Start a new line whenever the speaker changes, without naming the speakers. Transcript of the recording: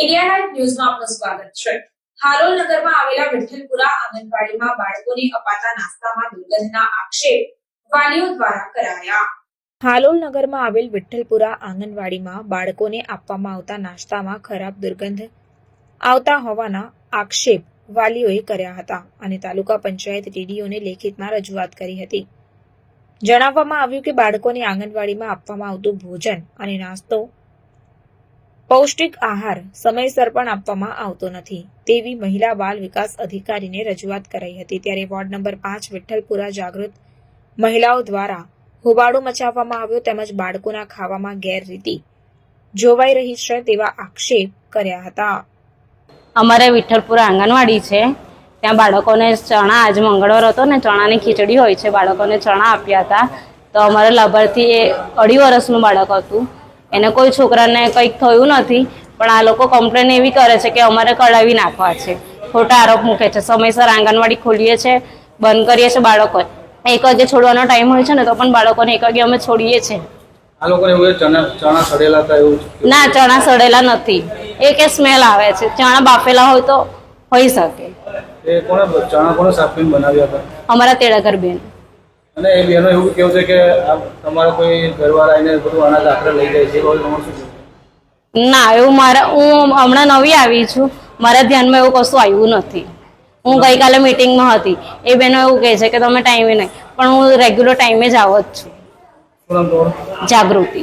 India live ન્યૂઝમાં આપનું સ્વાગત છે. હાલોલ નગરમાં આવેલા વિઠ્ઠલપુરા આંગણવાડીમાં બાળકોને અપાતા નાસ્તામાં દુર્ગંધના આક્ષેપ વાલીઓ દ્વારા કરાયા. હાલોલ નગરમાં આવેલ વિઠ્ઠલપુરા આંગણવાડીમાં બાળકોને આપવામાં આવતા નાસ્તામાં ખરાબ દુર્ગંધ આવતા હોવાના આક્ષેપ વાલીઓએ કર્યા હતા અને તાલુકા પંચાયત ટીડીઓને લેખિતમાં રજૂઆત કરી હતી. જણાવવામાં આવ્યું કે બાળકોને આંગણવાડીમાં આપવામાં આવતું ભોજન અને નાસ્તો પૌષ્ટિક આહાર સમયસર પણ આપવામાં આવતો નથી. તેવી મહિલા બાળ વિકાસ અધિકારીને રજૂઆત કરાઈ હતી ત્યારે વોર્ડ નંબર પાંચ વિઠ્ઠલપુરા જાગૃત મહિલાઓ દ્વારા હોબાળો મચાવવામાં આવ્યો તેમજ બાળકોના ખાવામાં ગેરરીતિ જોવાઈ રહી છે તેવા આક્ષેપ કર્યા હતા.
અમારે વિઠ્ઠલપુરા આંગણવાડી છે. ત્યાં બાળકોને ચણા આજ મંગળવાર હતો ને ચણાની ખીચડી હોય છે, બાળકોને ચણા આપ્યા હતા. તો અમારા લાભાર્થી એ અઢી વર્ષનું બાળક હતું. એને કોઈ છોકરાને કંઈક થયું નથી પણ આ લોકો કમ્પ્લેન એવી કરે છે કે અમારે કઢાવી નાખવા છે. ખોટા આરોપ મૂકે છે. સમયસર આંગણવાડી ખોલીએ છીએ બંધ કરીએ છીએ બાળકો એક વાગે છોડવાનો ટાઈમ હોય છે ને તો પણ બાળકોને એક વાગે અમે છોડીએ છીએ.
આ લોકોને એવું ચણા ચણા સડેલા હતા એવું
ના ચણા સડેલા નથી. એ કે સ્મેલ આવે છે. ચણા બાફેલા હોય તો હોઈ શકે.
એ કોણે ચણા કોણે સાફીને બનાવ્યા હતા?
અમારા તેડાગર બેન.
અને એ બહેનો એવું કેવું છે કે તમારા કોઈ ઘરવાળા આવીને બધું અનાજ આખરે લઈ જાય છે?
ના એવું મારા હું હમણાં નવી આવી છું. મારા ધ્યાનમાં એવું કશું આવ્યું નથી. હું ગઈકાલે મિટિંગમાં હતી. એ બહેનો એવું કહે છે કે તમે ટાઈમે નહીં પણ હું રેગ્યુલર ટાઈમે જ આવો જ છું. જાગૃતિ.